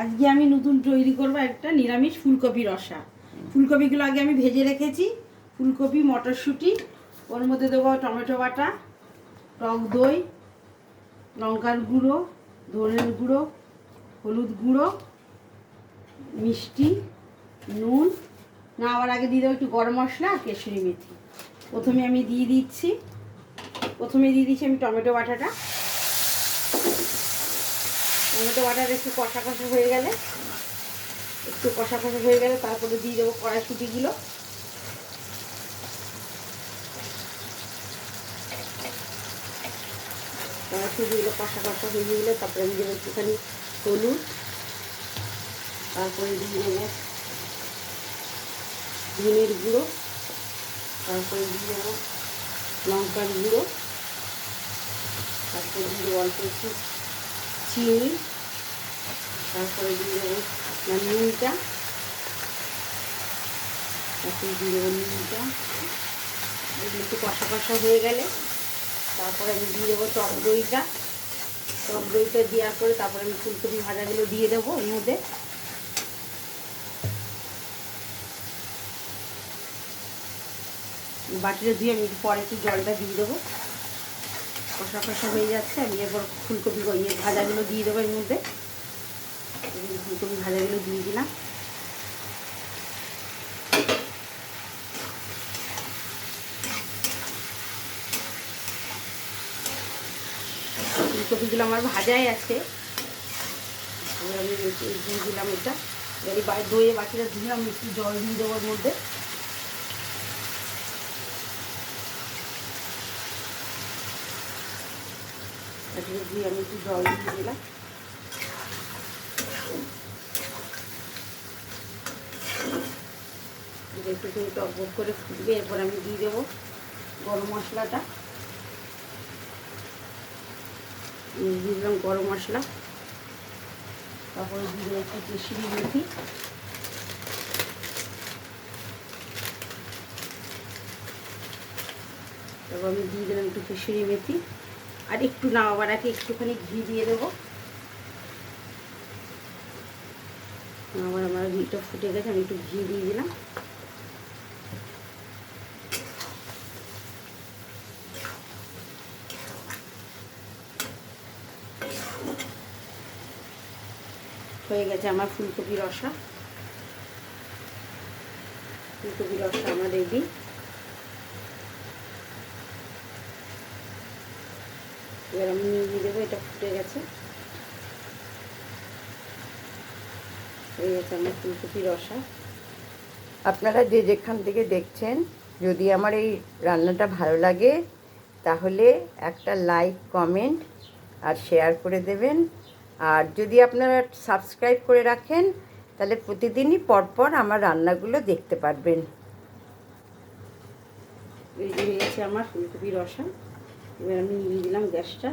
আজকে আমি নতুন তৈরি করব একটা নিরামিষ ফুলকপি রসা। ফুলকপিগুলো আগে আমি ভেজে রেখেছি। ফুলকপি, মটরশুঁটি, ওর মধ্যে দেবো টমেটো বাটা, টক দই, লঙ্কার গুঁড়ো, ধনের গুঁড়ো, হলুদ গুঁড়ো, মিষ্টি, নুন। না, আবার আগে দিয়ে দেবো একটু গরম মশলা আর কেশরি মেথি। প্রথমে আমি দিয়ে দিচ্ছি। প্রথমে দিয়ে দিচ্ছি আমি টমেটো বাটাটা। টমেটো বাটাটা একটু কষা কষা হয়ে গেলে, একটু কষা কষা হয়ে গেলে তারপরে দিয়ে দেবো কড়াইশুটিগুলো। কড়াইশুটিগুলো কষা কষা হয়ে গেলে তারপরে আমি দেবো একটুখানি হলুদ, তারপরে দিয়ে দেবো ধনের গুঁড়ো, তারপরে দিয়ে দেবো লঙ্কার গুঁড়ো, তারপরে দিয়ে অল্প একটু চিনি। তারপরে দিয়ে দেবো না নুনটা তারপরে দিয়ে দেবো নুনটা একটু কষা কষা হয়ে গেলে তারপরে আমি দিয়ে দেবো টক দইটা। টক দইটা দেওয়ার পরে তারপরে আমি ফুলকপি ভাজাগুলো দিয়ে দেবো এর মধ্যে। বাটিটা ধুয়ে আমি পরে একটু জলটা দিয়ে দেবো। কষা কষা হয়ে যাচ্ছে, আমি এরপর ফুলকপি ইয়ে ভাজাগুলো দিয়ে দেবো এর মধ্যে। ফুলকপি ভাজাগুলো দিয়ে দিলাম। ফুলকপিগুলো আমার ভাজাই আছে। আমি দিয়ে দিলাম এটা। এবার এই বা- দইয়ে বাটিটা ধুয়ে একটু জল দিয়ে দেবো ওর মধ্যে দিয়ে আমি একটু জল দিয়ে দিলাম। একটু টকবক করে ফুটবে, এরপর আমি দিয়ে দেবো গরম মশলাটা। দিয়ে দিলাম গরম মশলা। তারপরে দিয়ে একটু কেশরি মেথি। তারপর আমি দিয়ে দিলাম একটু কেশরি মেথি। আর একটু নামাবার আগে একটুখানি ঘি দিয়ে দেবো। আবার আমার ঘিটা ফুটে গেছে, আমি একটু ঘি দিয়ে দিলাম। হয়ে গেছে আমার ফুলকপি রসা। ফুলকপি রসা আমার রেডি এবার আমি নিয়ে দেবো, এটা ফুটে গেছে। হয়ে গেছে আমার ফুলকপি রসা। আপনারা যে যেখান থেকে দেখছেন, যদি আমার এই রান্নাটা ভালো লাগে, তাহলে একটা লাইক, কমেন্ট আর শেয়ার করে দেবেন। আর যদি আপনারা সাবস্ক্রাইব করে রাখেন, তাহলে প্রতিদিনই পরপর আমার রান্নাগুলো দেখতে পারবেন। এই যে আমার ফুলকপি রসা। এবার আমি নিয়ে দিলাম গ্যাসটা।